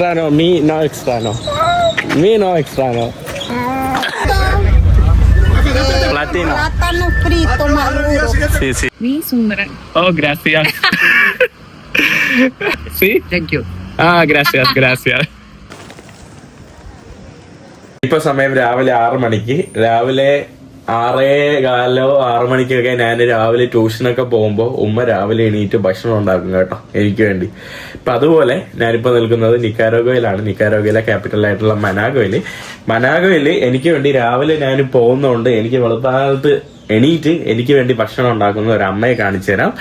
extra mi no extraño. Mi no extraño. Platino. Plátano frito maduro. Sí, sí. Mi. Oh, gracias. ¿Sí? Thank you. Ah, gracias, gracias. ഇപ്പൊ സമയം രാവിലെ ആറ് മണിക്ക് രാവിലെ ആറേ കാലോ ആറു മണിക്കൊക്കെ ഞാൻ രാവിലെ ട്യൂഷനൊക്കെ പോകുമ്പോൾ ഉമ്മ രാവിലെ എണീറ്റ് ഭക്ഷണം ഉണ്ടാക്കും കേട്ടോ എനിക്ക് വേണ്ടി. ഇപ്പം അതുപോലെ ഞാനിപ്പോൾ നിൽക്കുന്നത് നിക്കാരോഗയിലാണ്. നിക്കാരോഗയിലെ ക്യാപിറ്റലായിട്ടുള്ള മനാഗോയിൽ മനാഗോയിൽ എനിക്ക് വേണ്ടി രാവിലെ ഞാൻ പോകുന്നതുകൊണ്ട് എനിക്ക് വെളുപ്പാലത്ത് എണീറ്റ് എനിക്ക് വേണ്ടി ഭക്ഷണം ഉണ്ടാക്കുന്ന ഒരു അമ്മയെ കാണിച്ചു തരാം.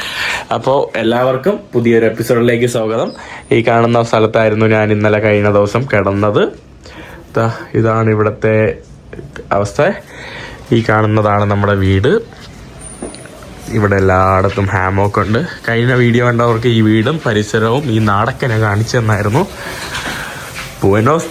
അപ്പോൾ എല്ലാവർക്കും പുതിയൊരു എപ്പിസോഡിലേക്ക് സ്വാഗതം. ഈ കാണുന്ന സ്ഥലത്തായിരുന്നു ഞാൻ ഇന്നലെ കഴിഞ്ഞ ദിവസം കിടന്നത്. ഇതാണ് ഇവിടുത്തെ അവസ്ഥ. ഈ കാണുന്നതാണ് നമ്മുടെ വീട്. ഇവിടെ എല്ലായിടത്തും ഹാമോക്ക് ഉണ്ട്. കഴിഞ്ഞ വീഡിയോ കണ്ടവർക്ക് ഈ വീടും പരിസരവും ഈ നാടക്കനെ ഞാൻ കാണിച്ചു തന്നായിരുന്നു. ബുവനോസ്.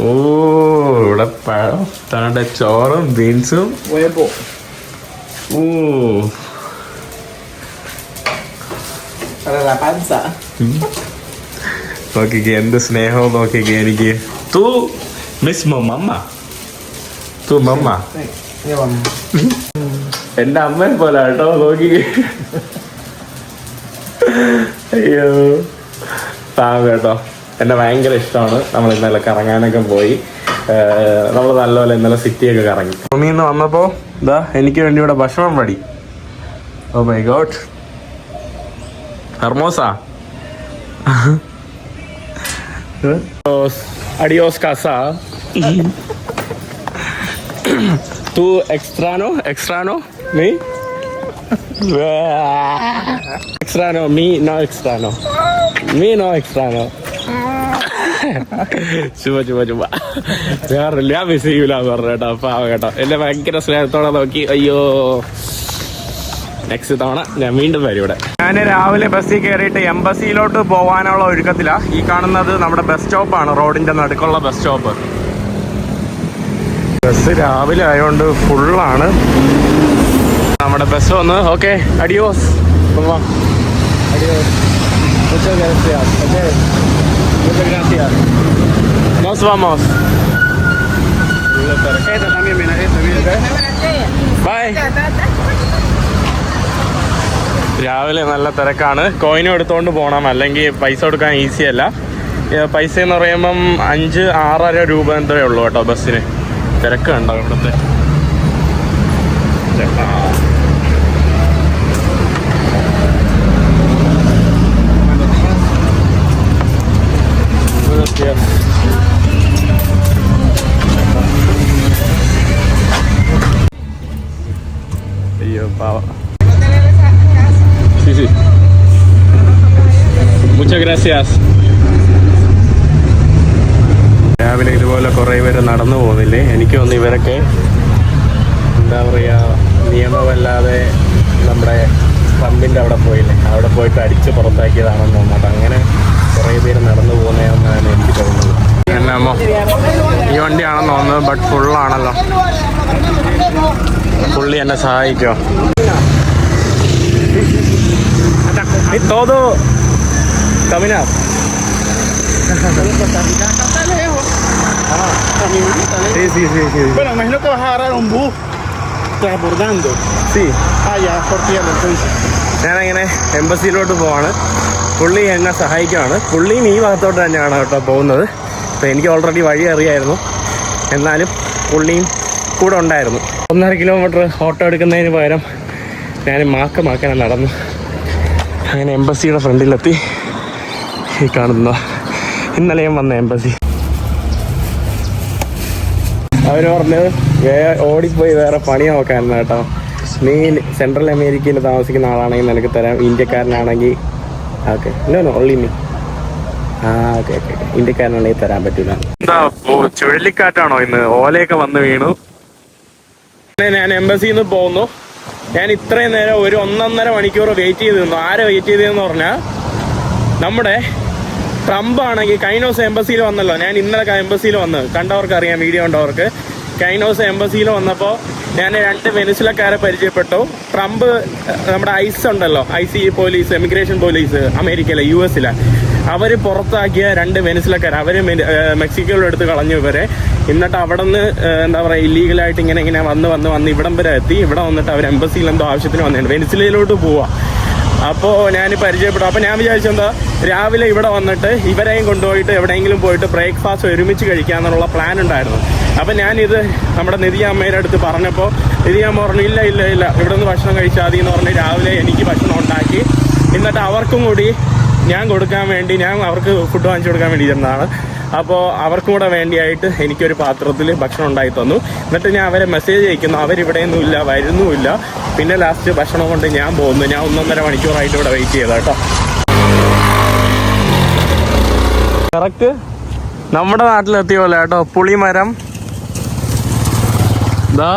ഓ ഇവിടെ പഴം താണ്ട ചോറും ബീൻസും. ഓ. Para la panza. നോക്കിക്കേ എന്ത് സ്നേഹവും quiere എനിക്ക്. തൂ മിസ് മമ്മ? തൂ മമ്മ. എന്റെ അമ്മയെ പോലെ കേട്ടോ നോക്കിക്കേ. അയ്യോ. പാവം കേട്ടോ. എന്നെ ഭയങ്കര ഇഷ്ടമാണ്. നമ്മൾ ഇന്നലെ കറങ്ങാനൊക്കെ പോയി. നമ്മൾ നല്ലപോലെ ഇന്നലെ സിറ്റിയൊക്കെ കറങ്ങി. ഭൂമിയിൽ നിന്ന് വന്നപ്പോ ഇതാ എനിക്ക് വേണ്ടി ഇവിടെ ഭക്ഷണം പടി ഓ my god ഹർമോസാ Adiós, casa. ¿Tú extraño? ¿Extraño? ¿Me? extraño, me no extraño. Me no extraño. ചുമ ചുമ ചുമ വേറെ ഞാൻ മിസ് ചെയ്യൂല പറഞ്ഞു കേട്ടോ പാവം കേട്ടോ എന്നെ ഭയങ്കര സ്നേഹത്തോടെ നോക്കി അയ്യോ നെക്സ്റ്റ് തവണ ഞാൻ വീണ്ടും വരും ഇവിടെ. ഞാൻ രാവിലെ ബസ്സിൽ കയറിയിട്ട് എംബസിയിലോട്ട് പോകാനുള്ള ഒരുക്കത്തിലാ. ഈ കാണുന്നത് നമ്മുടെ ബസ് സ്റ്റോപ്പാണ് റോഡിന്റെ നടുക്കുള്ള ബസ് സ്റ്റോപ്പ് ബസ് രാവിലെ ആയതുകൊണ്ട് ഫുള്ളാണ് നമ്മുടെ ബസ് വന്ന് ഓക്കെ അഡിയോസ് Nos. രാവിലെ നല്ല തിരക്കാണ്. കോയിനും എടുത്തുകൊണ്ട് പോകണം അല്ലെങ്കിൽ പൈസ കൊടുക്കാൻ ഈസി അല്ല. പൈസ എന്ന് പറയുമ്പം അഞ്ച് ആറര രൂപ എന്തേ ഉള്ളൂ കേട്ടോ ബസ്സിന്. തിരക്ക് കണ്ടോ ഇവിടുത്തെ? ചേട്ടാ. രാവിലെ ഇതുപോലെ കുറേ പേര് നടന്നു പോകുന്നില്ലേ? എനിക്ക് തോന്നുന്നു ഇവരൊക്കെ എന്താ പറയുക നിയമമല്ലാതെ നമ്മുടെ പമ്പിന്റെ അവിടെ പോയില്ലേ? അവിടെ പോയിട്ട് അടിച്ച് പുറത്താക്കിയതാണെന്ന് തോന്നുന്നു. അങ്ങനെ കുറേ പേര് നടന്നു പോകുന്നതെന്നാണ് എനിക്ക് തോന്നുന്നത്. എന്നാമോ ഈ വണ്ടിയാണെന്ന് തോന്നുന്നത് ബട്ട് ഫുള്ളാണല്ലോ പുള്ളി എന്നെ സഹായിക്കോ? Y up. caminar. Sí, sí, sí, sí. Bueno, imagino que vas a agarrar un bus transbordando. Sí. Ah, ya, por tierra entonces. ഞാനങ്ങനെ എംബസിയിലോട്ട് പോവാണ് പുള്ളി എന്നെ സഹായിക്കുകയാണ് പുള്ളിയും ഈ ഭാഗത്തോട്ട് തന്നെയാണ് കേട്ടോ പോകുന്നത് അപ്പോൾ എനിക്ക് ഓൾറെഡി വഴി അറിയായിരുന്നു എന്നാലും പുള്ളിയും കൂടെ ഉണ്ടായിരുന്നു ഒന്നര കിലോമീറ്റർ ഓട്ടോ എടുക്കുന്നതിന് പകരം ഞാൻ മാക്ക മാക്കനെ നടന്നു അങ്ങനെ എംബസിയുടെ ഫ്രണ്ടിലെത്തി ഈ കാണുന്ന ഇന്നലെയും വന്ന എംബസി. അവർ പറഞ്ഞത് വേ- ഓടിപ്പോയി വേറെ പണി നോക്കാനാണ് കേട്ടോ. നീ സെൻട്രൽ അമേരിക്കയിൽ താമസിക്കുന്ന ആളാണെങ്കിൽ നിനക്ക് തരാം. ഇന്ത്യക്കാരനാണെങ്കിൽ okay. No no only me ah okay okay ഇന്ത്യക്കാരനാണെങ്കിൽ തരാൻ പറ്റൂല. എന്താ ചുഴലിക്കാറ്റാണോ ഇന്ന്? ഓലയൊക്കെ വന്ന് വീണു. ഞാൻ എംബസിയിൽ നിന്ന് പോകുന്നു ഞാൻ ഇത്രയും നേരം ഒരു ഒന്നൊന്നര മണിക്കൂർ വെയിറ്റ് ചെയ്ത് നിന്നു ആരെ വെയിറ്റ് ചെയ്തതെന്ന് പറഞ്ഞാൽ നമ്മുടെ ട്രംപ് ആണെങ്കിൽ കൈനോസ് എംബസിയിൽ വന്നല്ലോ. ഞാൻ ഇന്നലെ എംബസിയിൽ വന്ന്. കണ്ടവർക്ക് അറിയാം വീഡിയോ കണ്ടവർക്ക് കൈനോസ് എംബസിയിൽ വന്നപ്പോൾ ഞാൻ രണ്ട് വെനിസിലക്കാരെ പരിചയപ്പെട്ടു. ട്രംപ് നമ്മുടെ ഐസ് ഉണ്ടല്ലോ. I C police emigration police അമേരിക്കയിലെ യു എസിലെ. അവർ പുറത്താക്കിയ രണ്ട് വെനിസിലക്കാർ അവർ മെക്സിക്കോയുടെ അടുത്ത് കളഞ്ഞു ഇവരെ. എന്നിട്ട് അവിടെ നിന്ന് എന്താ പറയുക ഇല്ലീഗലായിട്ട് ഇങ്ങനെ ഇങ്ങനെ വന്ന് വന്ന് വന്ന് ഇവിടം വരെ എത്തി. ഇവിടെ വന്നിട്ട് അവർ എംബസിയിൽ എന്തോ ആവശ്യത്തിന് വന്നിട്ടുണ്ട്. വെനിസിലയിലോട്ട് പോവാ. അപ്പോൾ ഞാൻ പരിചയപ്പെട്ടു. അപ്പോൾ ഞാൻ വിചാരിച്ചു എന്താ രാവിലെ ഇവിടെ വന്നിട്ട് ഇവരെയും കൊണ്ടുപോയിട്ട് എവിടെയെങ്കിലും പോയിട്ട് ബ്രേക്ക്ഫാസ്റ്റ് ഒരുമിച്ച് കഴിക്കാന്നുള്ള പ്ലാൻ ഉണ്ടായിരുന്നു. അപ്പോൾ ഞാനിത് നമ്മുടെ നിധി അമ്മയുടെ അടുത്ത് പറഞ്ഞപ്പോൾ നിധി അമ്മ പറഞ്ഞു ഇല്ല ഇല്ല ഇല്ല ഇവിടെ നിന്ന് ഭക്ഷണം കഴിച്ചാൽ മതി എന്ന് പറഞ്ഞ് രാവിലെ എനിക്ക് ഭക്ഷണം ഉണ്ടാക്കി. എന്നിട്ട് അവർക്കും കൂടി ഞാൻ കൊടുക്കാൻ വേണ്ടി ഞാൻ അവർക്ക് ഫുഡ് വാങ്ങിച്ചു കൊടുക്കാൻ വേണ്ടി ഇരുന്നതാണ്. അപ്പോൾ അവർക്കും കൂടെ വേണ്ടിയായിട്ട് എനിക്കൊരു പാത്രത്തിൽ ഭക്ഷണം ഉണ്ടായി തന്നു. എന്നിട്ട് ഞാൻ അവരെ മെസ്സേജ് അയക്കുന്നു. അവരിവിടെയൊന്നുമില്ല വരുന്നുമില്ല പിന്നെ ലാസ്റ്റ് ഭക്ഷണം കൊണ്ട് ഞാൻ പോകുന്നു ഞാൻ ഒന്നൊന്നര മണിക്കൂറായിട്ട് ഇവിടെ വെയിറ്റ് ചെയ്താ കേട്ടോ കറക്റ്റ് നമ്മുടെ നാട്ടിലെത്തിയ പോലെ കേട്ടോ പുളിമരം. ദാ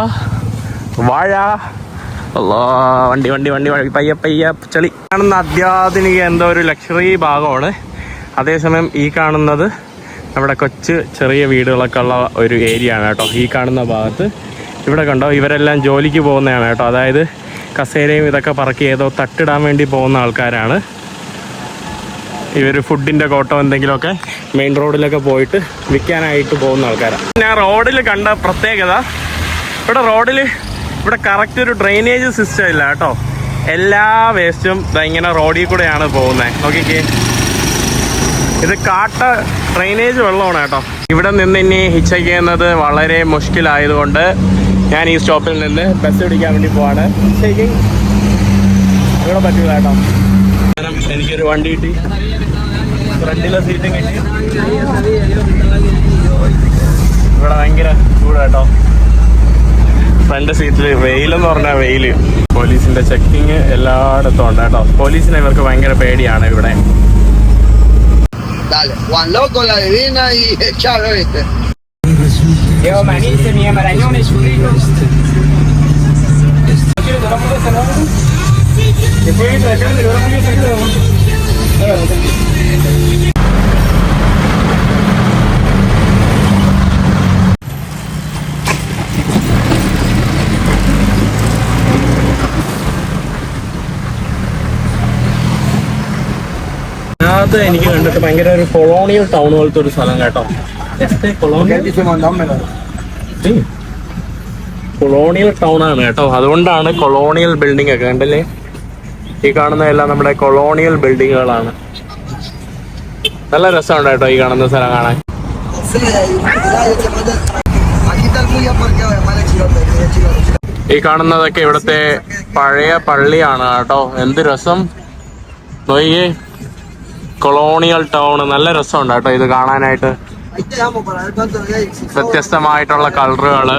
വാഴ. വണ്ടി വണ്ടി വണ്ടി വഴി പയ്യ പയ്യ ചളി. കാണുന്ന അത്യാധുനിക എന്തോ ഒരു ലക്ഷറി ഭാഗമാണ്. അതേസമയം ഈ കാണുന്നത് നമ്മുടെ കൊച്ച് ചെറിയ വീടുകളൊക്കെ ഉള്ള ഒരു ഏരിയ ആണ് കേട്ടോ. ഈ കാണുന്ന ഭാഗത്ത്. ഇവിടെ കണ്ടോ ഇവരെല്ലാം ജോലിക്ക് പോകുന്നതാണ് കേട്ടോ. അതായത് കസേരയും ഇതൊക്കെ പറക്കി ഏതോ തട്ടിടാൻ വേണ്ടി പോകുന്ന ആൾക്കാരാണ്. ഇവർ ഫുഡിന്റെ കോട്ടോ എന്തെങ്കിലുമൊക്കെ മെയിൻ റോഡിലൊക്കെ പോയിട്ട് വിൽക്കാനായിട്ട് പോകുന്ന ആൾക്കാരാണ് ഞാൻ റോഡിൽ കണ്ട പ്രത്യേകത ഇവിടെ റോഡിൽ ഇവിടെ കറക്റ്റ് ഒരു ഡ്രെയിനേജ് സിസ്റ്റം ഇല്ല കേട്ടോ. എല്ലാ വേസ്റ്റും ഇങ്ങനെ റോഡിൽ കൂടെയാണ് പോകുന്നത് നോക്കിക്കേ. ഇത് കാട്ട ഡ്രെയിനേജ് വെള്ളമാണ് കേട്ടോ. ഇവിടെ നിന്ന് ഇനി ഹിച്ച് ചെയ്യുന്നത് വളരെ മുഷ്കിലായതുകൊണ്ട് ഞാൻ ഈ സ്റ്റോപ്പിൽ നിന്ന് ബസ് പിടിക്കാൻ വേണ്ടി പോവാണ്. ഇവിടെ പറ്റില്ല കേട്ടോ. എനിക്കൊരു വണ്ടി കിട്ടി. ഫ്രണ്ടിലെ സീറ്റും കിട്ടി. ഇവിടെ ഭയങ്കര ചൂട് കേട്ടോ. ഫ്രണ്ട് സീറ്റിൽ വെയിലെന്ന് പറഞ്ഞാൽ വെയിൽ. പോലീസിന്റെ ചെക്കിങ് എല്ലായിടത്തും ഉണ്ട് കേട്ടോ. പോലീസിനെ ഇവർക്ക് ഭയങ്കര പേടിയാണ് ഇവിടെ. Dale, Juan Loco, la divina y el ¿viste? Diego Manice, ¿Quieres tomar Después de la lo. അത് എനിക്ക് കണ്ടിട്ട് ഭയങ്കര ഒരു കൊളോണിയൽ ടൗൺ പോലത്തെ ഒരു സ്ഥലം കേട്ടോ. കൊളോണിയൽ കൊളോണിയൽ ടൗൺ ആണ് കേട്ടോ. അതുകൊണ്ടാണ് കൊളോണിയൽ ബിൽഡിംഗ് ഒക്കെ കണ്ടല്ലേ? ഈ കാണുന്ന എല്ലാം നമ്മുടെ കൊളോണിയൽ ബിൽഡിങ്ങുകളാണ് നല്ല രസമുണ്ട് കേട്ടോ ഈ കാണുന്ന സ്ഥലം കാണാൻ. ഈ കാണുന്നതൊക്കെ ഇവിടുത്തെ പഴയ പള്ളിയാണ് കേട്ടോ. എന്ത് രസം? നോക്കിയേ കൊളോണിയൽ ടൗൺ നല്ല രസമുണ്ട് കേട്ടോ ഇത് കാണാനായിട്ട്. വ്യത്യസ്തമായിട്ടുള്ള കളറുകൾ.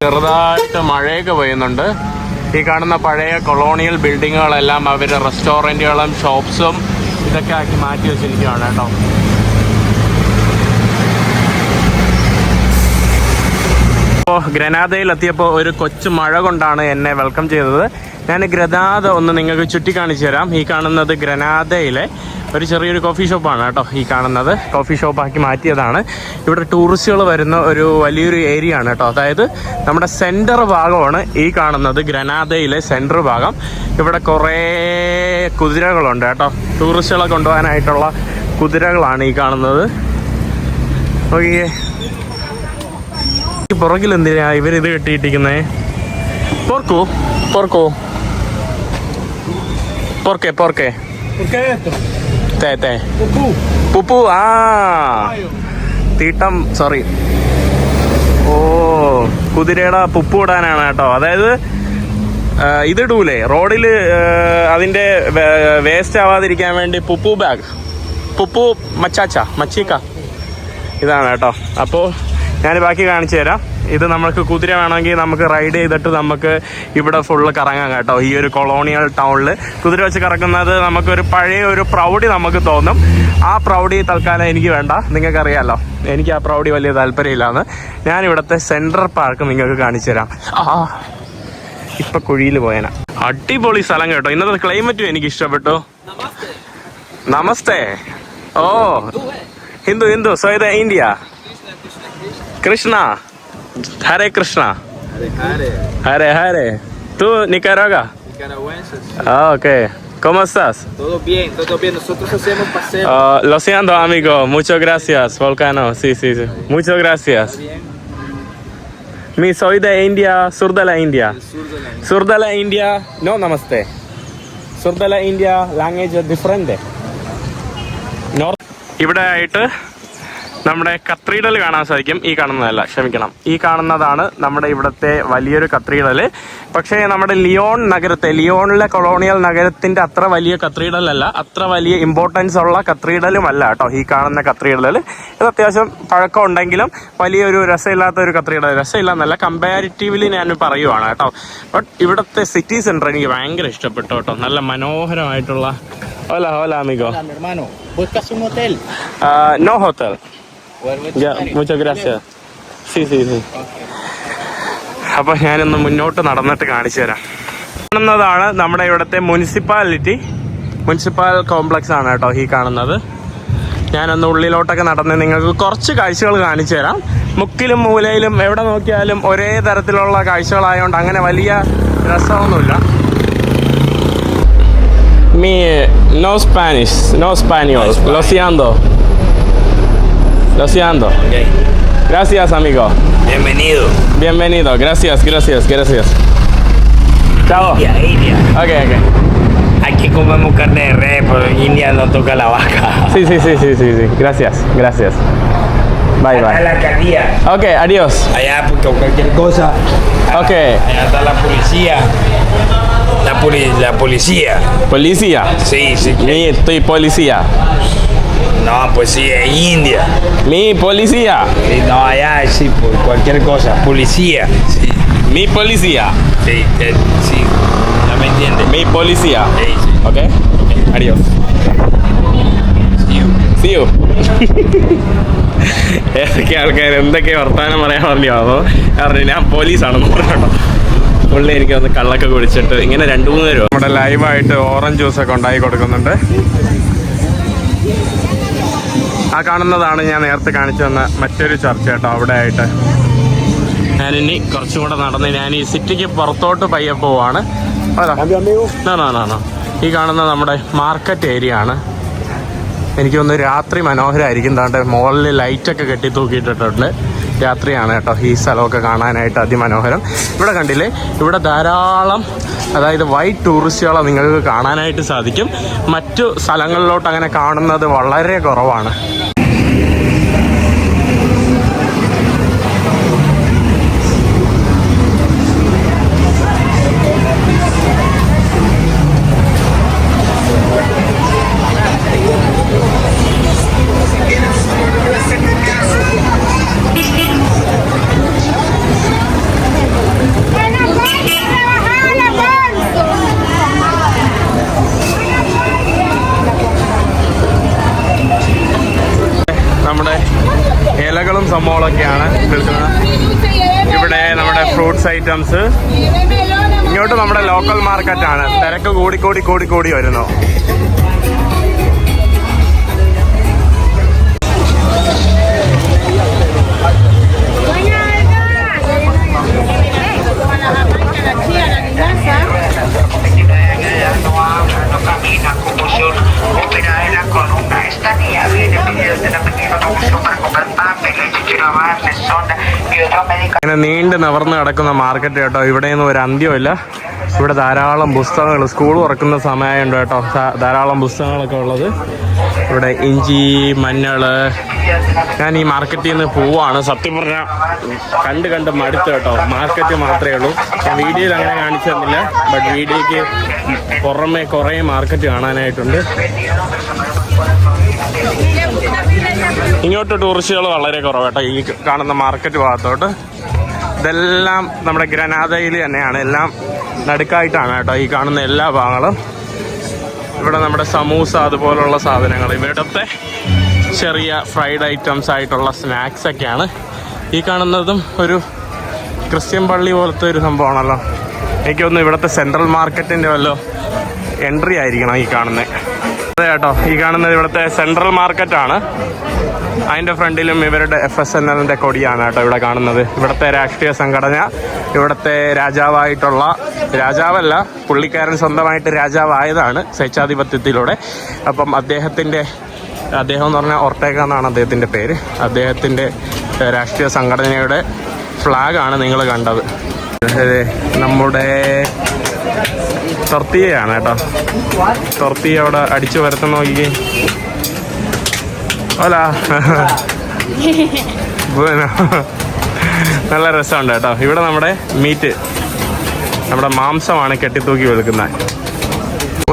ചെറുതായിട്ട് മഴയൊക്കെ പെയ്യുന്നുണ്ട്. ഈ കാണുന്ന പഴയ കൊളോണിയൽ ബിൽഡിങ്ങുകളെല്ലാം അവർ റെസ്റ്റോറന്റുകളും ഷോപ്സും ഇതൊക്കെ ആക്കി മാറ്റി വെച്ചിരിക്കുകയാണ് കേട്ടോ. ഇപ്പോൾ ഗ്രനാദയിൽ എത്തിയപ്പോൾ ഒരു കൊച്ചു മഴ കൊണ്ടാണ് എന്നെ വെൽക്കം ചെയ്തത്. ഞാൻ ഗ്രനാദ ഒന്ന് നിങ്ങൾക്ക് ചുറ്റിക്കാണിച്ചു തരാം. ഈ കാണുന്നത് ഗ്രനാദയിലെ ഒരു ചെറിയൊരു കോഫി ഷോപ്പാണ് കേട്ടോ ഈ കാണുന്നത്. കോഫി ഷോപ്പാക്കി മാറ്റിയതാണ്. ഇവിടെ ടൂറിസ്റ്റുകൾ വരുന്ന ഒരു വലിയൊരു ഏരിയ ആണ് കേട്ടോ. അതായത് നമ്മുടെ സെന്റർ ഭാഗമാണ് ഈ കാണുന്നത് ഗ്രനാദയിലെ സെന്റർ ഭാഗം. ഇവിടെ കുറേ കുതിരകളുണ്ട് കേട്ടോ. ടൂറിസ്റ്റുകളെ കൊണ്ടുപോകാനായിട്ടുള്ള കുതിരകളാണ് ഈ കാണുന്നത്. ഓക്കെ പുറകിൽ എന്തിനാ ഇവരിത് കെട്ടിയിട്ടിരിക്കുന്നേ? പോർക്കോ? പോർക്കോ. പോർക്കേ പോർക്കേ. തേ തേ പുപ്പു. ആ. തീട്ടം സോറി. ഓ കുതിരയുടെ പുപ്പു ഇടാനാണ് കേട്ടോ. അതായത് ഇത് ഇതിടൂലേ. റോഡിൽ അതിന്റെ വേസ്റ്റ് ആവാതിരിക്കാൻ വേണ്ടി പുപ്പു ബാഗ്. പുപ്പു മച്ചാച്ച മച്ചീക്ക. ഇതാണ് കേട്ടോ. അപ്പോൾ ഞാൻ ബാക്കി കാണിച്ചു തരാം. ഇത് നമുക്ക് കുതിര വേണമെങ്കിൽ നമുക്ക് റൈഡ് ചെയ്തിട്ട് നമുക്ക് ഇവിടെ ഫുള്ള് കറങ്ങാം കേട്ടോ. ഈ ഒരു കൊളോണിയൽ ടൗണിൽ കുതിര വെച്ച് കറക്കുന്നത് നമുക്കൊരു പഴയ ഒരു പ്രൗഢി നമുക്ക് തോന്നും. ആ പ്രൗഢി തൽക്കാലം എനിക്ക് വേണ്ട. നിങ്ങൾക്കറിയാലോ. എനിക്ക് ആ പ്രൗഢി വലിയ താല്പര്യമില്ലാന്ന്. ഞാൻ ഇവിടുത്തെ സെൻട്രൽ പാർക്ക് നിങ്ങൾക്ക് കാണിച്ചു തരാം. ആ ഇപ്പൊ കുഴിയിൽ പോയനാ. അടിപൊളി സ്ഥലം കേട്ടോ. ഇന്നത്തെ ക്ലൈമറ്റും എനിക്ക് ഇഷ്ടപ്പെട്ടു. നമസ്തേ. ഓ. ഹിന്ദു ഹിന്ദു. സോ ഇത് India. Krishna Hare Krishna Hare Hare tú Nicaragua ah ok ¿cómo estás? Todo bien, todo bien. Nosotros hacemos paseo. Ah, lo siento amigo muchas gracias Volcano sí sí sí muchas gracias mi soy de India sur de la India sur de la India no namaste sur de la India language different north ഇവിടെ ആയിട്ട് നമ്മുടെ cathedral കാണാൻ സാധിക്കും. ഈ കാണുന്നതല്ല ക്ഷമിക്കണം. ഈ കാണുന്നതാണ് നമ്മുടെ ഇവിടുത്തെ വലിയൊരു കത്രീഡൽ പക്ഷേ നമ്മുടെ ലിയോൺ നഗരത്തെ ലിയോണിലെ കൊളോണിയൽ നഗരത്തിന്റെ അത്ര വലിയ കത്രീഡൽ അല്ല അത്ര വലിയ ഇമ്പോർട്ടൻസ് ഉള്ള കത്രീഡലും അല്ല കേട്ടോ ഈ കാണുന്ന കത്രീഡൽ ഇത് അത്യാവശ്യം പഴക്കം ഉണ്ടെങ്കിലും വലിയൊരു രസമില്ലാത്ത ഒരു കത്രീഡൽ രസമില്ലാന്നല്ല കമ്പാരിറ്റീവ്ലി ഞാൻ പറയുവാണ് കേട്ടോ. ബട്ട് ഇവിടുത്തെ സിറ്റി സെന്റർ എനിക്ക് ഭയങ്കര ഇഷ്ടപ്പെട്ടു കേട്ടോ. നല്ല മനോഹരമായിട്ടുള്ള ഓലാ Hola, mi hermano. ¿Buscas un hotel? No hotel. Ya, muchas gracias. Sí, sí, sí. അപ്പൊ ഞാനൊന്ന് മുന്നോട്ട് നടന്നിട്ട് കാണിച്ചു തരാം. കാണുന്നതാണ് നമ്മുടെ ഇവിടുത്തെ മുനിസിപ്പാലിറ്റി. മുനിസിപ്പൽ കോംപ്ലക്സ് ആണ് കേട്ടോ ഈ കാണുന്നത്. ഞാനൊന്ന് ഉള്ളിലോട്ടൊക്കെ നടന്ന് നിങ്ങൾക്ക് കുറച്ച് കാഴ്ചകൾ കാണിച്ചു തരാം. മുക്കിലും മൂലയിലും എവിടെ നോക്കിയാലും ഒരേ തരത്തിലുള്ള കാഴ്ചകളായതുകൊണ്ട് അങ്ങനെ വലിയ രസമൊന്നുമില്ല. മീ നോ സ്പാനിഷ് നോ സ്പാനിയോൾ ലൊസിയാന്തോ Loseando. Okay. Gracias, amigo. Bienvenido. Bienvenido. Gracias, gracias, gracias. Chao. India, India. Ok, ok. Aquí comemos carne de res, pero en India no toca la vaca. Sí, sí, sí, sí, sí, sí. Gracias, gracias. Bye, bye. La. Ok, adiós. Allá, porque cualquier cosa. Ok. Allá está la policía. La, poli la policía. ¿Policía? Sí, sí. Sí, estoy policía. No, pues sí, en India. Mi policía. Sí, no, allá sí, por cualquier cosa. Policía. Sí, Mi policía. sí, eh, sí. ¿Ya me entiendes? Mi policía. Sí, sí. Ok. Adiós. Sí. See you. ഏതൊക്കെ ആൾക്കാർ എന്തൊക്കെ വർത്താനം പറയാൻ പറഞ്ഞു അതോ പറഞ്ഞു ഞാൻ പോലീസാണെന്ന് പറഞ്ഞോ പുള്ളി എനിക്ക് ഒന്ന് കള്ളൊക്കെ കുടിച്ചിട്ട് ഇങ്ങനെ രണ്ടു മൂന്ന് പേരും നമ്മുടെ ലൈവായിട്ട് ഓറഞ്ച് ജ്യൂസ് ഒക്കെ ഉണ്ടാക്കി കൊടുക്കുന്നുണ്ട് ആ കാണുന്നതാണ് ഞാൻ നേരത്തെ കാണിച്ചു തന്ന മറ്റൊരു ചർച്ച കേട്ടോ അവിടെ ആയിട്ട് ഞാനിനി കുറച്ചും കൂടെ നടന്ന് ഞാൻ ഈ സിറ്റിക്ക് പുറത്തോട്ട് പയ്യെ പോവാണ്. ഈ കാണുന്ന നമ്മുടെ മാർക്കറ്റ് ഏരിയ ആണ്. എനിക്കൊന്ന് രാത്രി മനോഹരമായിരിക്കും താണ്ട് മുകളിൽ ലൈറ്റൊക്കെ കെട്ടി തൂക്കിയിട്ടിട്ടുണ്ട്. രാത്രിയാണ് കേട്ടോ ഈ സ്ഥലമൊക്കെ കാണാനായിട്ട് അതിമനോഹരം. ഇവിടെ കണ്ടില്ലേ? ഇവിടെ ധാരാളം അതായത് വൈറ്റ് ടൂറിസ്റ്റുകളെ നിങ്ങൾക്ക് കാണാനായിട്ട് സാധിക്കും. മറ്റു സ്ഥലങ്ങളിലോട്ട് അങ്ങനെ കാണുന്നത് വളരെ കുറവാണ്. ഐറ്റംസ് ഇങ്ങോട്ട് നമ്മുടെ ലോക്കൽ മാർക്കറ്റാണ് തിരക്ക് കൂടി കൂടി കൂടി കൂടി വരുന്നു. Habla, no camina, confusión, ópera de la columna. Esta niña viene de la pequeña confusión para comprar pan, leche, chirabar, sonda y. ഇങ്ങനെ നീണ്ടു നിവർന്ന് കിടക്കുന്ന മാർക്കറ്റ് കേട്ടോ. ഇവിടെ നിന്ന് ഒരു അന്ത്യമില്ല. ഇവിടെ ധാരാളം പുസ്തകങ്ങൾ സ്കൂൾ തുറക്കുന്ന സമയമുണ്ട് കേട്ടോ. ധാരാളം പുസ്തകങ്ങളൊക്കെ ഉള്ളത്. ഇവിടെ ഇഞ്ചി മഞ്ഞൾ ഞാൻ ഈ മാർക്കറ്റിൽ നിന്ന് പോവാണ്. സത്യം പറഞ്ഞാൽ കണ്ട് കണ്ട് മടുത്ത് കേട്ടോ. മാർക്കറ്റ് മാത്രമേ ഉള്ളൂ. ഞാൻ വീഡിയോയിൽ അങ്ങനെ കാണിച്ചു തന്നില്ല. ബട്ട് വീഡിയോയ്ക്ക് പുറമെ കുറേ മാർക്കറ്റ് കാണാനായിട്ടുണ്ട്. ഇങ്ങോട്ട് ടൂറിസ്റ്റുകൾ വളരെ കുറവ് കേട്ടോ. ഈ കാണുന്ന മാർക്കറ്റ് ഭാഗത്തോട്ട്. ഇതെല്ലാം നമ്മുടെ ഗ്രനാദയിൽ തന്നെയാണ്. എല്ലാം നടുക്കായിട്ടാണ് കേട്ടോ ഈ കാണുന്ന എല്ലാ ഭാഗങ്ങളും. ഇവിടെ നമ്മുടെ സമൂസ അതുപോലുള്ള സാധനങ്ങൾ ഇവിടുത്തെ ചെറിയ ഫ്രൈഡ് ഐറ്റംസ് ആയിട്ടുള്ള സ്നാക്സ് ഒക്കെയാണ്. ഈ കാണുന്നതും ഒരു ക്രിസ്ത്യൻ പള്ളി പോലത്തെ ഒരു സംഭവമാണല്ലോ. എനിക്കൊന്ന് ഇവിടുത്തെ സെൻട്രൽ മാർക്കറ്റിന്റെ വല്ലോ എൻട്രി ആയിരിക്കണം ഈ കാണുന്നത് അതെ കേട്ടോ ഈ കാണുന്നത് ഇവിടുത്തെ സെൻട്രൽ മാർക്കറ്റാണ്. അതിന്റെ ഫ്രണ്ടിലും ഇവരുടെ എഫ് എസ് എൻ എല്ലിന്റെ കൊടിയാണ് കേട്ടോ ഇവിടെ കാണുന്നത്. ഇവിടുത്തെ രാഷ്ട്രീയ സംഘടന ഇവിടുത്തെ രാജാവായിട്ടുള്ള രാജാവല്ല പുള്ളിക്കാരൻ സ്വന്തമായിട്ട് രാജാവായതാണ് സ്വേച്ഛാധിപത്യത്തിലൂടെ. അപ്പം അദ്ദേഹത്തിന്റെ അദ്ദേഹം എന്ന് പറഞ്ഞാൽ ഒർട്ടേഗ എന്നാണ് അദ്ദേഹത്തിന്റെ പേര്. അദ്ദേഹത്തിന്റെ രാഷ്ട്രീയ സംഘടനയുടെ ഫ്ലാഗാണ് നിങ്ങൾ കണ്ടത്. നമ്മുടെ ടൊർത്തിയയാണ് കേട്ടോ. ടൊർത്തിയ അവിടെ അടിച്ചു വരുത്തുന്ന നോക്കിക്കേ. ഹോലാ. നല്ല രസമുണ്ട് കേട്ടോ. ഇവിടെ നമ്മുടെ മീറ്റ് നമ്മുടെ മാംസമാണ് കെട്ടിത്തൂക്കി വെളുക്കുന്നത്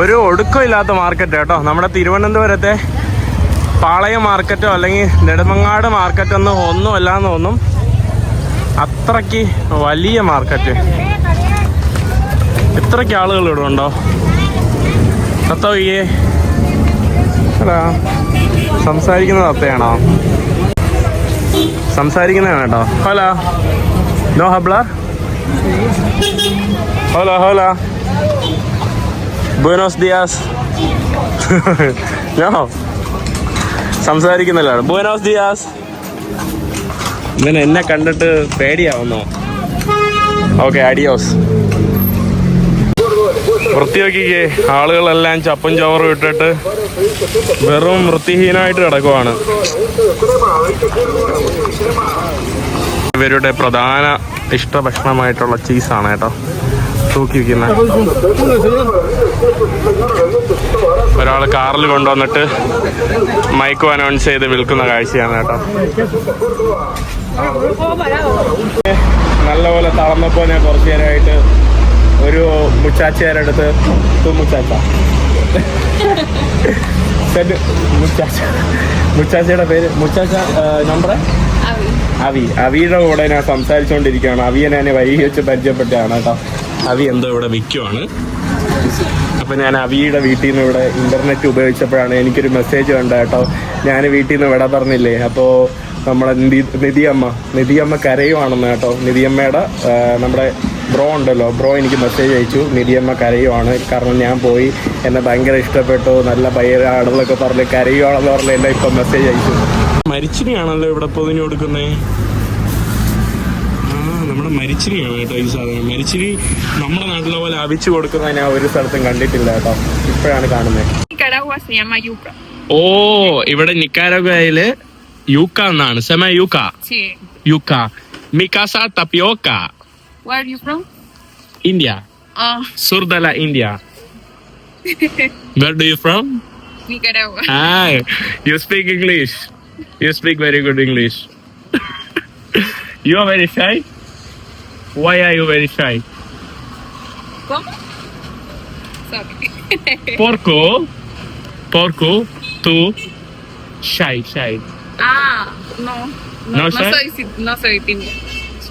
ഒരു ഒടുക്കമില്ലാത്ത മാർക്കറ്റ് കേട്ടോ. നമ്മുടെ തിരുവനന്തപുരത്തെ പാളയം മാർക്കറ്റോ അല്ലെങ്കിൽ നെടുമങ്ങാട് മാർക്കറ്റൊന്നും ഒന്നും അല്ലാന്ന് തോന്നും. അത്രയ്ക്ക് വലിയ മാർക്കറ്റ് ഇത്രയ്ക്ക് ആളുകൾ ഇവിടെ ഉണ്ടോ? തത്തയ്യേ ഹലോ സംസാരിക്കുന്നത് അത്തയാണോ? സംസാരിക്കുന്നതാണ് കേട്ടോ. ഹലോ. നോ ഹബ്ല ഹലോ ഹലോ. ബുനോസ് ദിയാസ്. നോ. സംസാരിക്കുന്നില്ല? ബുനോസ് ദിയാസ്. ഇങ്ങനെ എന്നെ കണ്ടിട്ട് പേടിയാവുന്നു? ഓക്കെ അഡിയോസ്. വൃത്തി നോക്കിക്കേ ആളുകളെല്ലാം ചപ്പും ചോറും ഇട്ടിട്ട് വെറും വൃത്തിഹീനമായിട്ട് കിടക്കുവാണ്. ഇവരുടെ പ്രധാന ഇഷ്ട ഭക്ഷണമായിട്ടുള്ള ചീസാണ് കേട്ടോ. തൂക്കി വയ്ക്കുന്ന ഒരാൾ കാറിൽ കൊണ്ടുവന്നിട്ട് മൈക്ക് അനൗൺസ് ചെയ്ത് വിൽക്കുന്ന കാഴ്ചയാണ് കേട്ടോ. നല്ലപോലെ തളർന്നപ്പോ ഞാൻ കുറച്ചു നേരമായിട്ട് ഒരു മുച്ചാച്ചയുടെ അടുത്ത് മുച്ചാച്ച. മുച്ചാച്ച. മുച്ചാച്ചയുടെ പേര് മുച്ചാച്ച നമ്പർ അവി. അവിയുടെ കൂടെ ഞാൻ സംസാരിച്ചുകൊണ്ടിരിക്കുകയാണ് അവിയെ ഞാൻ വഴി വെച്ച് പരിചയപ്പെട്ടതാണ് കേട്ടോ. അവി എന്തോ ഇവിടെ വിൽക്കുവാണ്. അപ്പൊ ഞാൻ അവിയുടെ വീട്ടിൽ നിന്ന് ഇവിടെ ഇന്റർനെറ്റ് ഉപയോഗിച്ചപ്പോഴാണ് എനിക്കൊരു മെസ്സേജ് കണ്ട കേട്ടോ. ഞാൻ വീട്ടിൽ നിന്ന് വിട പറഞ്ഞില്ലേ? അപ്പോൾ നമ്മുടെ നിധി നിധിയമ്മ. നിധിയമ്മ കരയുവാണെന്ന് കേട്ടോ. നിധിയമ്മയുടെ നമ്മുടെ ബ്രോ ഉണ്ടല്ലോ. ബ്രോ എനിക്ക് മെസ്സേജ് അയച്ചു. നിധിയമ്മ കരയുവാണ്. കാരണം ഞാൻ പോയി. എന്നെ ഭയങ്കര ഇഷ്ടപ്പെട്ടു. നല്ല പയ്യനാണെന്നൊക്കെ പറഞ്ഞ് കരയുവാണെന്ന് പറഞ്ഞ് എന്നെ ഇപ്പം മെസ്സേജ് അയച്ചു. മരിച്ചിനെയാണല്ലോ ഇവിടെ പൊതിഞ്ഞു കൊടുക്കുന്നേ. ആ നമ്മുടെ മരിച്ചിരിയാണ് കേട്ടോ ഈ സാധനം. മരിച്ചിരി നമ്മുടെ നാട്ടിലെ പോലെ അവിച്ചു കൊടുക്കുന്ന ഞാൻ ഒരു സ്ഥലത്തും കണ്ടിട്ടില്ല കേട്ടോ. ഇപ്പോഴാണ് കാണുന്നത്. ഓ ഇവിടെ നിക്കാരഗയിൽ യൂക്ക എന്നാണ്. സെമ യൂക്ക. യൂക്ക. മിക്കാസ tapioca. Where are you from? India. Oh. Surdala, India. Where do you from? Nicaragua. Hi, you speak English. You speak very good English. you are very shy? Why are you very shy? ¿Cómo? Sorry. Porco. Porco. Tú. Shy, shy. Ah, no. No, no, no, soy, no soy tímida.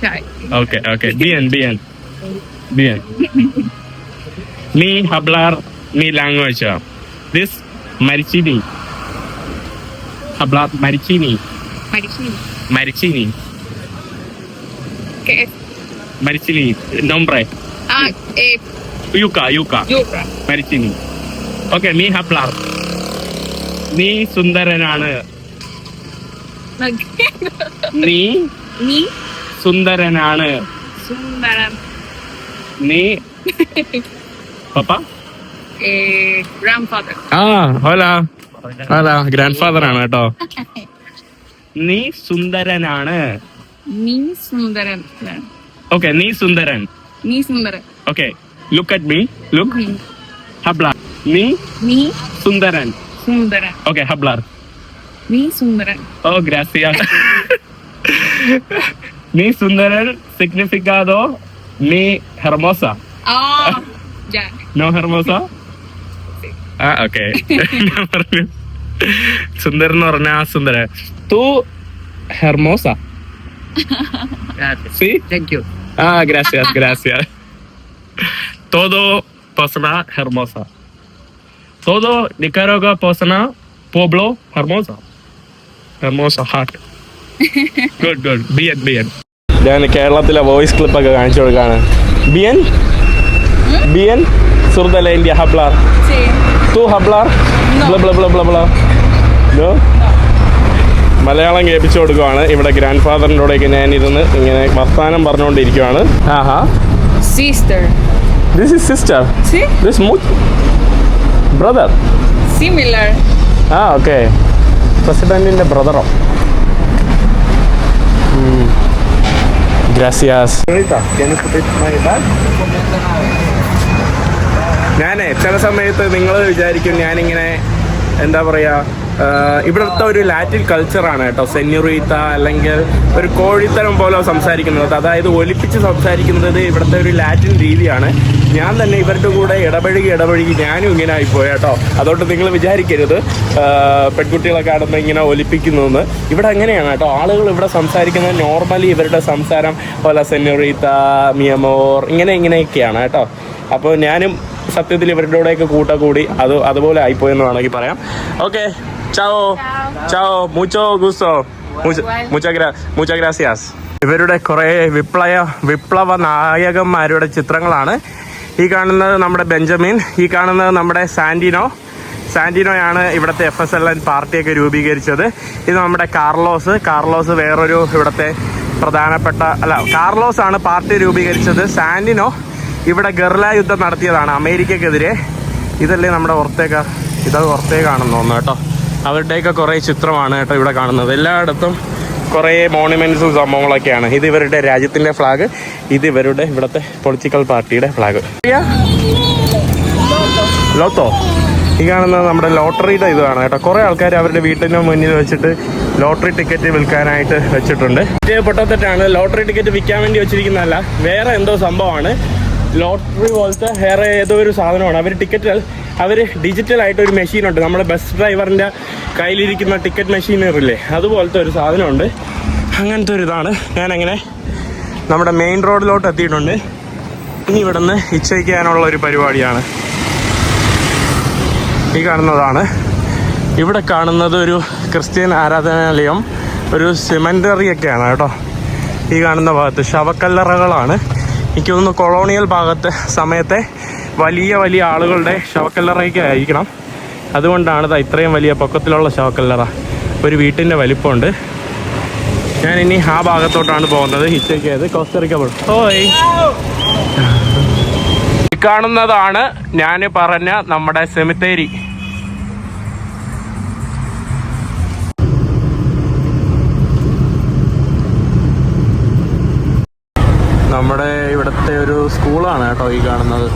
Okay, okay. Bien, bien, bien. Ni hablar mi language. This Maricini. Hablar Maricini. Maricini. Maricini. ¿Qué es? Maricini. Nombre. Ah, eh, Yuka, Yuka. Yuka. Maricini. Ok, mi hablar. നീ sundaranana. നീ Ni സുന്ദരനാണ്. Sundaram. നീ? പപ്പ. ആ ഹോല. ഹോല grand father ആണ് കേട്ടോ. നീ സുന്ദരനാണ്. നീ സുന്ദരൻ. ഓക്കെ നീ സുന്ദരൻ. നീ സുന്ദരൻ. Okay look at me look ഹബ്ലാർ. നീ? നീ? സുന്ദരൻ. സുന്ദരൻ. ഓക്കെ ഹബ്ലാർ. നീ സുന്ദരൻ. Oh Grazia. നീ സുന്ദരൻ സിഗ്നിഫിക്കാതോ നീ ഹെർമോസ Ah, ya. നോ ഹെർമോസ ആ ഓക്കെ ഞാൻ പറഞ്ഞു സുന്ദരൻ എന്ന് പറഞ്ഞ ആ സുന്ദരൻ തൂ ഹെർമോസ സി Thank you. ആ ഗ്രാസിയാസ് ഗ്രാസിയാസ് todo persona hermosa todo Nicaragua persona pueblo hermosa hermosa heart good good ബിയൻ ബിയൻ ഞാൻ കേരളത്തിലെ വോയിസ് ക്ലിപ്പൊക്കെ കാണിച്ചു കൊടുക്കാണ്. ബിയൻ ബിയൻ sur ഇന്ത്യ ഹബ്ലാർ. ടു ഹബ്ലാർ? മലയാളം കേൾപ്പിച്ചു കൊടുക്കുവാണ്. ഇവിടെ ഗ്രാൻഡ് ഫാദറിന്റെ ഞാൻ ഇരുന്ന് ഇങ്ങനെ വർത്താനം പറഞ്ഞുകൊണ്ടിരിക്കുവാണ്. ആഹാ. Sister this is sister. This brother similar ah okay പ്രസിഡന്റിന്റെ ബ്രദറോ ഗ്രാസിയാസ് ഞാനേ ചില സമയത്ത് നിങ്ങൾ വിചാരിക്കും ഞാനിങ്ങനെ എന്താ പറയാ ആ, ഇവിടുത്തെ ഒരു ലാറ്റിൻ കൾച്ചറാണ് കേട്ടോ. സെന്യൂറീത്ത അല്ലെങ്കിൽ ഒരു കോഴിത്തരം പോലെ സംസാരിക്കുന്നത്. അതായത് ഒലിപ്പിച്ച് സംസാരിക്കുന്നത് ഇവിടുത്തെ ഒരു ലാറ്റിൻ രീതിയാണ്. ഞാൻ തന്നെ ഇവരുടെ കൂടെ ഇടപഴകി ഇടപഴകി ഞാനും ഇങ്ങനെ ആയിപ്പോയി കേട്ടോ. അതുകൊണ്ട് നിങ്ങൾ വിചാരിക്കരുത്. പെൺകുട്ടികളൊക്കെ പെൺകുട്ടികളെ കാണുമ്പോൾ ഇങ്ങനെ ഒലിപ്പിക്കുന്നതെന്ന്. ഇവിടെ അങ്ങനെയാണ് കേട്ടോ. ആളുകൾ ഇവിടെ സംസാരിക്കുന്നത് നോർമലി ഇവരുടെ സംസാരം പോലെ സെന്യൂറീത്ത മിയമോർ ഇങ്ങനെ ഇങ്ങനെയൊക്കെയാണ് കേട്ടോ. അപ്പോൾ ഞാനും സത്യത്തിൽ ഇവരുടെ കൂടെയൊക്കെ കൂട്ട കൂടി അത് അതുപോലെ ആയിപ്പോയെന്ന് വേണമെങ്കിൽ പറയാം. ഓക്കെ ചാവോ. ചാവോ. മൂച്ചോ ഗുസോ മൂച്ച ഗ്രാസിയാസ് ഇവരുടെ കുറേ വിപ്ലവ വിപ്ലവ നായകന്മാരുടെ ചിത്രങ്ങളാണ്. ഈ കാണുന്നത് നമ്മുടെ ബെഞ്ചമിൻ ഈ കാണുന്നത് നമ്മുടെ സാന്റിനോ. സാന്റിനോയാണ് ഇവിടുത്തെ എഫ് എസ് എൽ എൻ പാർട്ടിയൊക്കെ രൂപീകരിച്ചത്. ഇത് നമ്മുടെ കാർലോസ്. കാർലോസ് വേറൊരു ഇവിടുത്തെ പ്രധാനപ്പെട്ട അല്ല കാർലോസ് ആണ് പാർട്ടി രൂപീകരിച്ചത്. സാന്റിനോ ഇവിടെ ഗർല യുദ്ധം നടത്തിയതാണ് അമേരിക്കക്കെതിരെ. ഇതല്ലേ നമ്മുടെ ഒർത്തേക്ക ഇതത് ഉറത്തേക്കാണെന്ന് തോന്നുന്നു കേട്ടോ. അവരുടെയൊക്കെ കുറേ ചിത്രമാണ് കേട്ടോ ഇവിടെ കാണുന്നത്. എല്ലായിടത്തും കുറേ മോണുമെന്റ്സും സംഭവങ്ങളൊക്കെയാണ്. ഇത് ഇവരുടെ രാജ്യത്തിന്റെ ഫ്ലാഗ് ഇത് ഇവരുടെ ഇവിടുത്തെ പൊളിറ്റിക്കൽ പാർട്ടിയുടെ ഫ്ലാഗ് ലോത്തോ. ഈ കാണുന്നത് നമ്മുടെ ലോട്ടറിയുടെ ഇതാണ് കേട്ടോ. കുറേ ആൾക്കാർ അവരുടെ വീട്ടിന് മുന്നിൽ വെച്ചിട്ട് ലോട്ടറി ടിക്കറ്റ് വിൽക്കാനായിട്ട് വെച്ചിട്ടുണ്ട്. ഇത് പൊട്ടത്തെറ്റാണ് ലോട്ടറി ടിക്കറ്റ് വിൽക്കാൻ വേണ്ടി വെച്ചിരിക്കുന്നതല്ല. വേറെ എന്തോ സംഭവമാണ്. ലോട്ടറി പോലത്തെ വേറെ ഏതോ ഒരു സാധനമാണ്. അവർ ടിക്കറ്റ് അവർ ഡിജിറ്റലായിട്ട് ഒരു മെഷീനുണ്ട് നമ്മുടെ ബസ് ഡ്രൈവറിന്റെ കയ്യിലിരിക്കുന്ന ടിക്കറ്റ് മെഷീനറില്ലേ അതുപോലത്തെ ഒരു സാധനമുണ്ട്. അങ്ങനത്തെ ഒരു ഇതാണ്. ഞാനങ്ങനെ നമ്മുടെ മെയിൻ റോഡിലോട്ട് എത്തിയിട്ടുണ്ട്. ഇനി ഇവിടുന്ന് ഇച്ഛയ്ക്കാനുള്ള ഒരു പരിപാടിയാണ്. ഈ കാണുന്നതാണ്. ഇവിടെ കാണുന്നത് ഒരു ക്രിസ്ത്യൻ ആരാധനാലയം. ഒരു സിമന്ററി ഒക്കെയാണ് കേട്ടോ. ഈ കാണുന്ന ഭാഗത്ത് ശവക്കല്ലറകളാണ്. എനിക്ക് തോന്നുന്നു കൊളോണിയൽ ഭാഗത്തെ സമയത്തെ വലിയ വലിയ ആളുകളുടെ ശവക്കല്ലറയൊക്കെ ആയിരിക്കണം അതുകൊണ്ടാണ് ഇത് ഇത്രയും വലിയ പൊക്കത്തിലുള്ള ശവക്കല്ലറ ഒരു വീട്ടിന്റെ വലിപ്പമുണ്ട്. ഞാൻ ഇനി ആ ഭാഗത്തോട്ടാണ് പോകുന്നത്. ഹിച്ചയ്ക്കത് കോസ്റ്ററിക്ക ഓയ്. ഈ കാണുന്നതാണ് ഞാൻ പറഞ്ഞ നമ്മുടെ സെമിത്തേരി. നമ്മുടെ ഇവിടുത്തെ ഒരു സ്കൂളാണ് കേട്ടോ ഈ കാണുന്നത്.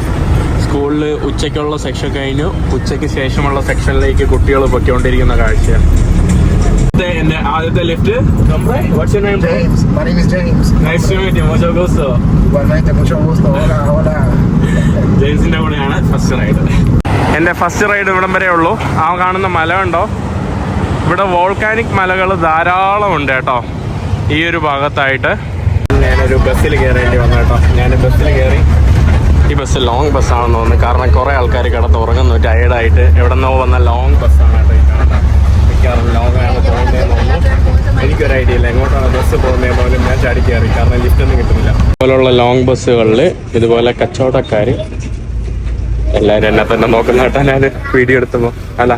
സ്കൂളിൽ ഉച്ചയ്ക്കുള്ള സെക്ഷൻ കഴിഞ്ഞു. ഉച്ചയ്ക്ക് ശേഷമുള്ള സെക്ഷനിലേക്ക് കുട്ടികൾ പൊയ്ക്കൊണ്ടിരിക്കുന്ന കാഴ്ചയാണ്. എന്റെ ആദ്യത്തെ ലിഫ്റ്റ്. ജെയിംസിന്റെ കൂടെയാണ് ഫസ്റ്റ് റൈഡ് എന്റെ ഫസ്റ്റ് റൈഡ് ഇവിടം വരെ ഉള്ളൂ. ആ കാണുന്ന മല ഉണ്ടോ ഇവിടെ വോൾക്കാനിക് മലകൾ ധാരാളം ഉണ്ട് കേട്ടോ. ഈ ഒരു ഭാഗത്തായിട്ട്. ഞാനൊരു ബസ്സിൽ കയറേണ്ടി വന്നു കേട്ടോ. ഞാൻ ബസ്സിൽ കയറി. ഈ ബസ് ലോങ് ബസ്സാണെന്ന് തോന്നുന്നു. കാരണം കുറേ ആൾക്കാർ കിടന്ന് ഉറങ്ങുന്നു. ടയേർഡായിട്ട് എവിടെ നിന്നോ വന്ന ലോങ് ബസ്സാണ് മിക്കവാറും ലോങ് ആണ് തോന്നുന്നു. എനിക്കൊരു ഐഡിയ ഇല്ല. എങ്ങോട്ടാണ് ബസ് പോകുന്നത് പോലും ഞാൻ ചാടി കയറി. കാരണം ലിഫ്റ്റ് ഒന്നും കിട്ടുന്നില്ല. ഇതുപോലുള്ള ലോങ് ബസ്സുകളിൽ ഇതുപോലെ കച്ചവടക്കാർ എല്ലാവരും എന്നെ തന്നെ നോക്കുന്ന ഞാൻ വീഡിയോ എടുത്തുമ്പോൾ അല്ല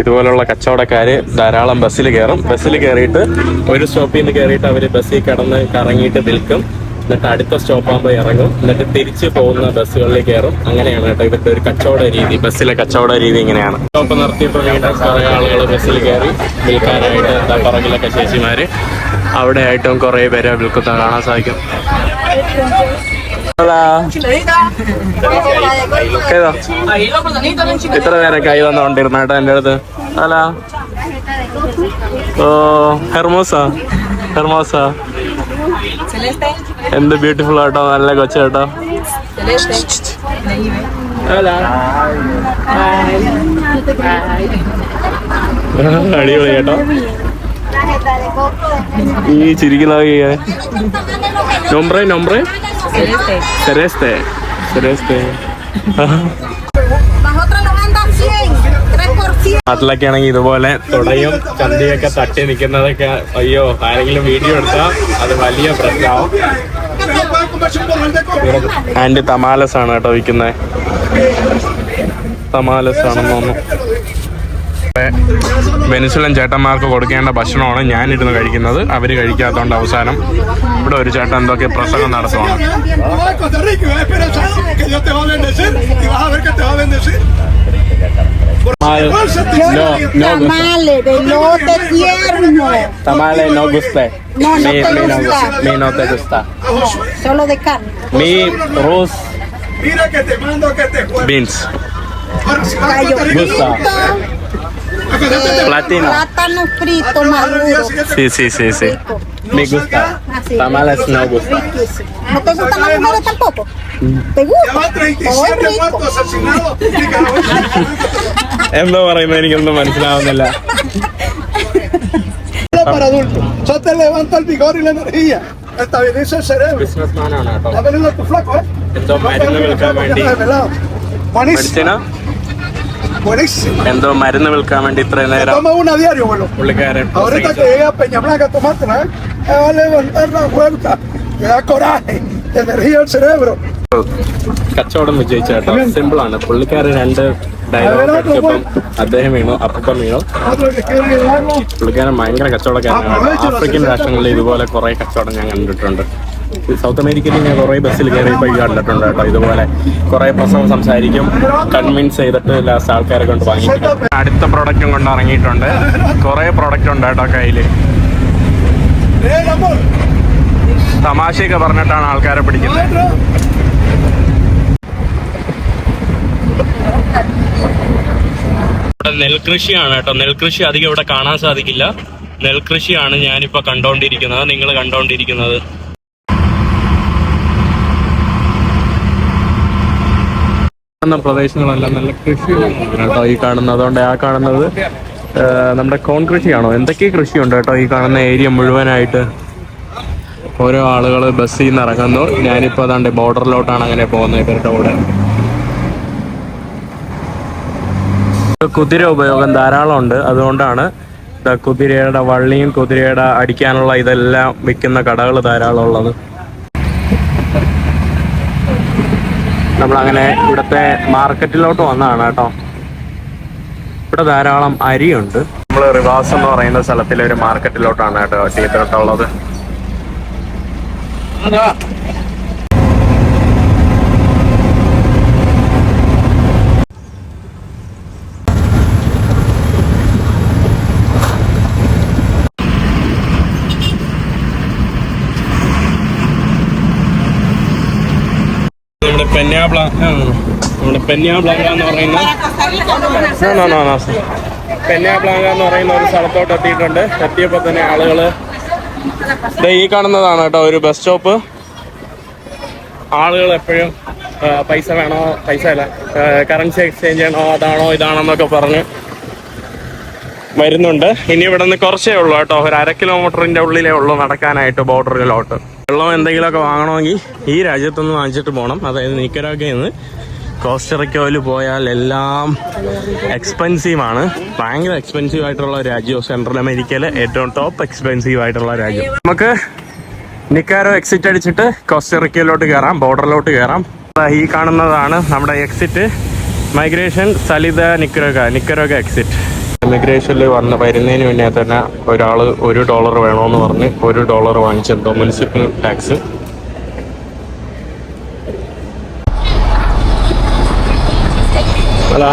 ഇതുപോലുള്ള കച്ചവടക്കാര് ധാരാളം ബസ്സിൽ കയറും. ബസ്സിൽ കയറിയിട്ട് ഒരു സ്റ്റോപ്പിൽ നിന്ന് കയറിയിട്ട് അവർ ബസ്സിൽ കിടന്ന് കറങ്ങിയിട്ട് നിൽക്കും. എന്നിട്ട് അടുത്ത സ്റ്റോപ്പാകുമ്പോൾ ഇറങ്ങും. എന്നിട്ട് തിരിച്ചു പോകുന്ന ബസ്സുകളിൽ കയറും. അങ്ങനെയാണ് കേട്ടോ ഇവരുടെ ഒരു കച്ചവട രീതി. ബസ്സിലെ കച്ചവട രീതി ഇങ്ങനെയാണ്. സ്റ്റോപ്പ് നിർത്തിയപ്പോൾ വീണ്ടും ആളുകൾ ബസ്സിൽ കയറി വിൽക്കാനായിട്ട് എന്താ ചേച്ചിമാര് അവിടെ ആയിട്ടും കുറേ പേരെ വിൽക്കുന്ന കാണാൻ സാധിക്കും. Hola. ഏതോ ഇത്ര നേരം കൈ വന്നോണ്ടിരുന്ന കേട്ടോ എന്റെ അടുത്ത് ഹലോ ഓ ഹെർമോസ ഹെർമോസ. എന്ത് ബ്യൂട്ടിഫുൾ ആട്ടോ. നല്ല കൊച്ചു കേട്ടോ. അടിപൊളി കേട്ടോ. ഈ ചിരിക്കുന്ന നൊമ്പ്രേ നൊമ്പ്രേ Celeste. സെരേസ്തേ സെരേസ്തേ Nosotros nos andan 100, 3%. നാട്ടിലൊക്കെ ആണെങ്കിൽ ഇതുപോലെ തുടയും ചന്തിയൊക്കെ തട്ടി നിൽക്കുന്നതൊക്കെ അയ്യോ ആരെങ്കിലും വീഡിയോ എടുത്താൽ അത് വലിയ പ്രശ്നമാവും. ആന്റി തമാലസ് ആണ് കേട്ടോ വിൽക്കുന്നത് തമാലസ് ആണെന്ന് തോന്നുന്നു ഞങ്ങളുടെ വെനിസുലൻ ചേട്ടന്മാർക്ക് കൊടുക്കേണ്ട ഭക്ഷണമാണ് ഞാനിരുന്ന് കഴിക്കുന്നത്. അവർ കഴിക്കാത്തതുകൊണ്ട് അവസാനം ഇവിടെ ഒരു ചേട്ടൻ എന്തൊക്കെ പ്രസംഗം നടത്തുവാണ്. Mira Platino. Plátano frito ah, maduro. Sí, sí, sí, sí. Me gusta. Así. Tamales no gusta. Riquísimo. ¿No te gustan las mujeres tampoco? Mm. ¿Te gusta? 37 muertos asesinados. Es lo que no me para adultos. Yo te levanto el vigor y la energía. Estabiliza el cerebro. Está venido tu flaco, ¿eh? Buenísimo. എന്തോ മരുന്ന് വിൽക്കാൻ വേണ്ടി ഇത്ര നേരം. പുള്ളിക്കാരൻ. കച്ചവടം വിജയിച്ച കേട്ടോ. സിമ്പിൾ ആണ്. പുള്ളിക്കാരൻ രണ്ട് ഡയലോഗ് അടിച്ചപ്പം അദ്ദേഹം വീണു അപ്പം വീണു. പുള്ളിക്കാരൻ ഭയങ്കര കച്ചവടക്കാരനാണ്. ആഫ്രിക്കൻ രാഷ്ട്രങ്ങളിൽ ഇതുപോലെ കുറെ കച്ചവടം ഞാൻ കണ്ടിട്ടുണ്ട്. സൗത്ത് അമേരിക്കയിൽ ഞാൻ കുറേ ബസ്സിൽ കയറി ഈ കണ്ടിട്ടുണ്ട് കേട്ടോ. ഇതുപോലെ കുറേ പ്രസംഗം സംസാരിക്കും. കൺവിൻസ് ചെയ്തിട്ട് ലാസ്റ്റ് ആൾക്കാരെ കൊണ്ട് വാങ്ങിക്കും. അടുത്ത പ്രൊഡക്റ്റും കൊണ്ട് ഇറങ്ങിയിട്ടുണ്ട്. കുറേ പ്രൊഡക്റ്റ് ഉണ്ട് കേട്ടോ കയ്യിൽ. തമാശയൊക്കെ പറഞ്ഞിട്ടാണ് ആൾക്കാരെ പിടിക്കുന്നത്. നെൽകൃഷിയാണ് കേട്ടോ. നെൽകൃഷി അധികം ഇവിടെ കാണാൻ സാധിക്കില്ല. നെൽകൃഷിയാണ് ഞാനിപ്പോ കണ്ടോണ്ടിരിക്കുന്നത്. നിങ്ങൾ കണ്ടോണ്ടിരിക്കുന്നത്. കാണുന്ന പ്രദേശങ്ങളെല്ലാം നല്ല കൃഷി കേട്ടോ ഈ കാണുന്നത്. അതുകൊണ്ട് ആ കാണുന്നത് നമ്മുടെ കോൺ കൃഷിയാണോ എന്തൊക്കെ കൃഷിയുണ്ട് കേട്ടോ ഈ കാണുന്ന ഏരിയ മുഴുവനായിട്ട്? ഓരോ ആളുകൾ ബസ്സിൽ നിന്ന് ഇറങ്ങുന്നു. ഞാനിപ്പോൾ അതാണ്ട് ബോർഡറിലോട്ടാണ് അങ്ങനെ പോകുന്നത് ഇവരുടെ കൂടെ. കുതിര ഉപയോഗം ധാരാളം ഉണ്ട്. അതുകൊണ്ടാണ് കുതിരയുടെ വള്ളിയും കുതിരയുടെ അടിക്കാനുള്ള ഇതെല്ലാം വിൽക്കുന്ന കടകൾ ധാരാളം ഉള്ളത്. നമ്മളങ്ങനെ ഇവിടുത്തെ മാർക്കറ്റിലോട്ട് വന്നതാണ് കേട്ടോ. ഇവിടെ ധാരാളം അരിയുണ്ട്. നമ്മൾ റിവാസ് എന്ന് പറയുന്ന സ്ഥലത്തിലെ ഒരു മാർക്കറ്റിലോട്ടാണ് കേട്ടോ ചെയ്തിട്ടുള്ളത് നമ്മുടെ പെന്നാബ്ല പെന്യാ ബ്ലാങ്ക എന്ന് പറയുന്ന No, ബ്ലാങ്ക എന്ന് പറയുന്ന ഒരു സ്ഥലത്തോട്ട് എത്തിയിട്ടുണ്ട്. എത്തിയപ്പോൾ തന്നെ ആളുകൾ ദേ ഈ കാണുന്നതാണ് കേട്ടോ ഒരു ബസ് സ്റ്റോപ്പ് ആളുകൾ എപ്പോഴും പൈസ വേണോ പൈസ അല്ല കറൻസി എക്സ്ചേഞ്ച് ചെയ്യണോ അതാണോ ഇതാണോ എന്നൊക്കെ പറഞ്ഞ് വരുന്നുണ്ട്. ഇനി ഇവിടെ നിന്ന് കുറച്ചേ ഉള്ളൂ കേട്ടോ ഒരു അര കിലോമീറ്ററിന്റെ ഉള്ളിലേ ഉള്ളൂ നടക്കാനായിട്ട് ബോർഡറിലോട്ട് വെള്ളം എന്തെങ്കിലുമൊക്കെ വാങ്ങണമെങ്കിൽ ഈ രാജ്യത്തുനിന്ന് വാങ്ങിച്ചിട്ട് പോകണം. അതായത് നിക്കരാഗയിൽ നിന്ന് കോസ്റ്ററിക്കോയിൽ പോയാൽ എല്ലാം എക്സ്പെൻസീവാണ് ഭയങ്കര എക്സ്പെൻസീവ് ആയിട്ടുള്ള രാജ്യവും സെൻട്രൽ അമേരിക്കയിലെ ഏറ്റവും ടോപ്പ് എക്സ്പെൻസീവ് ആയിട്ടുള്ള രാജ്യം. നമുക്ക് നിക്കാരോ എക്സിറ്റ് അടിച്ചിട്ട് കോസ്റ്ററിക്കയിലോട്ട് കയറാം ബോർഡറിലോട്ട് കയറാം. ഈ കാണുന്നതാണ് നമ്മുടെ എക്സിറ്റ് മൈഗ്രേഷൻ സലിത നിക്കരോഗ നിക്കരോഗ എക്സിറ്റ് ഇമിഗ്രേഷനിൽ വന്ന് വരുന്നതിന് മുന്നേ തന്നെ ഒരാൾ ഒരു ഡോളർ വേണമെന്ന് പറഞ്ഞ് ഒരു ഡോളർ വാങ്ങിച്ചെന്തോ മുനിസിപ്പൽ ടാക്സ് അല്ല.